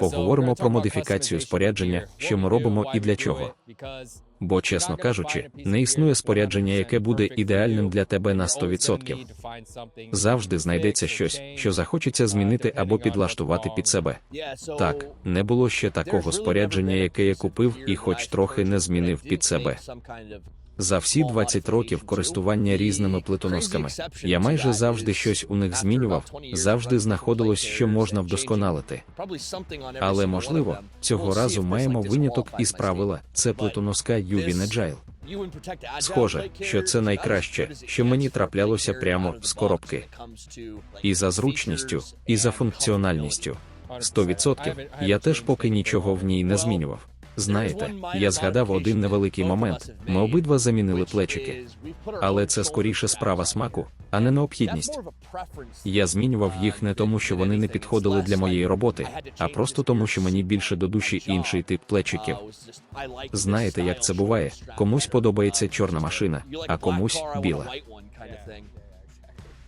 Поговоримо про модифікацію спорядження, що ми робимо і для чого. Бо, чесно кажучи, не існує спорядження, яке буде ідеальним для тебе на 100%. Завжди знайдеться щось, що захочеться змінити або підлаштувати під себе. Так, не було ще такого спорядження, яке я купив і хоч трохи не змінив під себе. За всі 20 років користування різними плитоносками я майже завжди щось у них змінював, завжди знаходилось, що можна вдосконалити. Але можливо, цього разу маємо виняток із правила це плитоноска UV Agile. Схоже, що це найкраще, що мені траплялося прямо з коробки. І за зручністю, і за функціональністю. 100% я теж поки нічого в ній не змінював. Знаєте, я згадав один невеликий момент. Ми обидва замінили плечики. Але це скоріше справа смаку, а не необхідність. Я змінював їх не тому, що вони не підходили для моєї роботи, а просто тому, що мені більше до душі інший тип плечиків. Знаєте, як це буває? Комусь подобається чорна машина, а комусь біла.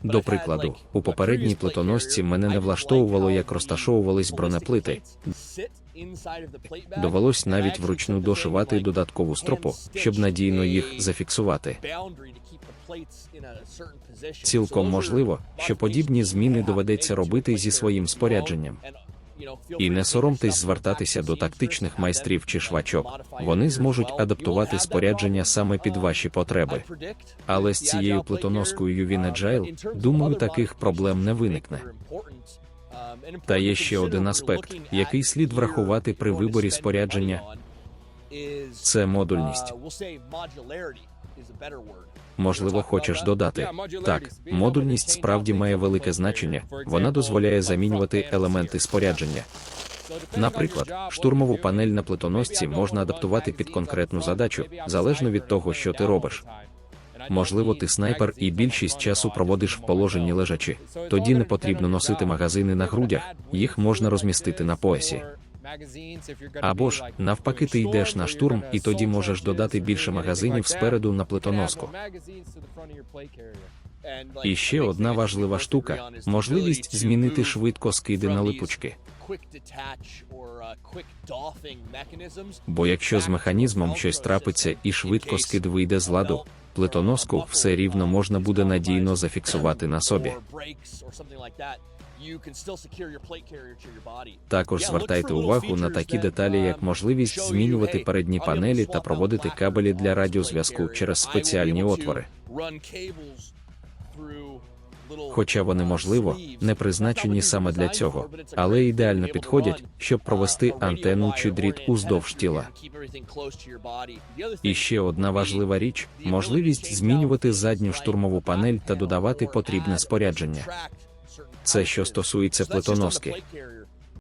До прикладу, у попередній плитоносці мене не влаштовувало, як розташовувались бронеплити. Довелось навіть вручну дошивати додаткову стропу, щоб надійно їх зафіксувати. Цілком можливо, що подібні зміни доведеться робити зі своїм спорядженням. І не соромтесь звертатися до тактичних майстрів чи швачок. Вони зможуть адаптувати спорядження саме під ваші потреби. Але з цією плитоноскою UV Agile, думаю, таких проблем не виникне. Та є ще один аспект, який слід врахувати при виборі спорядження це модульність. Можливо, хочеш додати. Так, модульність справді має велике значення, вона дозволяє замінювати елементи спорядження. Наприклад, штурмову панель на плитоносці можна адаптувати під конкретну задачу, залежно від того, що ти робиш. Можливо, ти снайпер і більшість часу проводиш в положенні лежачи. Тоді не потрібно носити магазини на грудях, їх можна розмістити на поясі. Або ж, навпаки, ти йдеш на штурм, і тоді можеш додати більше магазинів спереду на плитоноску. І ще одна важлива штука можливість змінити швидко скиди на липучки. Бо якщо з механізмом щось трапиться і швидко скид вийде з ладу, плитоноску все рівно можна буде надійно зафіксувати на собі. Також звертайте увагу на такі деталі, як можливість змінювати передні панелі та проводити кабелі для радіозв'язку через спеціальні отвори. Хоча вони, можливо, не призначені саме для цього, але ідеально підходять, щоб провести антенну чи дріт уздовж тіла. І ще одна важлива річ можливість змінювати задню штурмову панель та додавати потрібне спорядження. Це що стосується плитоноски.